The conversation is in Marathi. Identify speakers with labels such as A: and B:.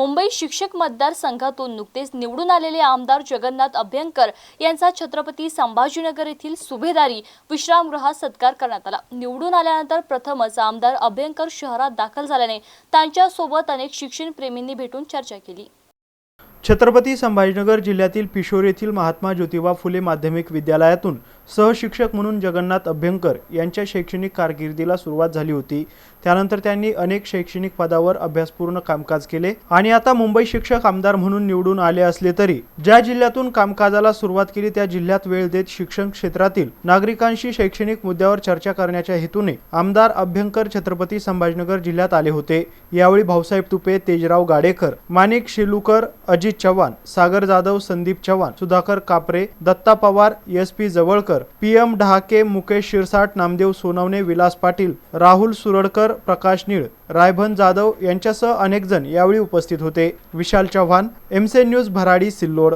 A: मुंबई शिक्षक मतदारसंघातून नुकतेच निवडून आलेले आमदार जगन्नाथ अभ्यंकर यांचा छत्रपती संभाजीनगर येथील सुभेदारी विश्रामगृहात सत्कार करण्यात आला. निवडून आल्यानंतर प्रथमच आमदार अभ्यंकर शहरात दाखल झाल्याने त्यांच्यासोबत अनेक शिक्षणप्रेमींनी भेटून चर्चा केली.
B: छत्रपती संभाजीनगर जिल्ह्यातील पिशोर येथील महात्मा ज्योतिबा फुले माध्यमिक विद्यालयातून सहशिक्षक म्हणून जगन्नाथ अभ्यंकर यांच्या शैक्षणिक कारकिर्दीला सुरुवात झाली होती. त्यानंतर त्यांनी अनेक शैक्षणिक पदावर अभ्यासपूर्ण कामकाज केले. आणि आता मुंबई शिक्षक आमदार म्हणून निवडून आले असले तरी ज्या जिल्ह्यातून कामकाजाला सुरुवात केली त्या जिल्ह्यात वेळ देत शिक्षण क्षेत्रातील नागरिकांशी शैक्षणिक मुद्द्यावर चर्चा करण्याच्या हेतूने आमदार अभ्यंकर छत्रपती संभाजीनगर जिल्ह्यात आले होते. यावेळी Bhausaheb Tupe Tejrao Gadekar Manik Shelukar Ajit Chavan Sagar Jadhav Sandeep Chavan Sudhakar Kapre Datta Pawar S P Jawalkar P M Dahake Mukesh Shirsat Namdev Sonawane Vilas Patil Rahul Suradkar Prakash Nil Raibhan Jadhav यांच्यासह अनेक जण यावेळी उपस्थित होते. विशाल चव्हाण एमसे न्यूज भराडी सिल्लोड.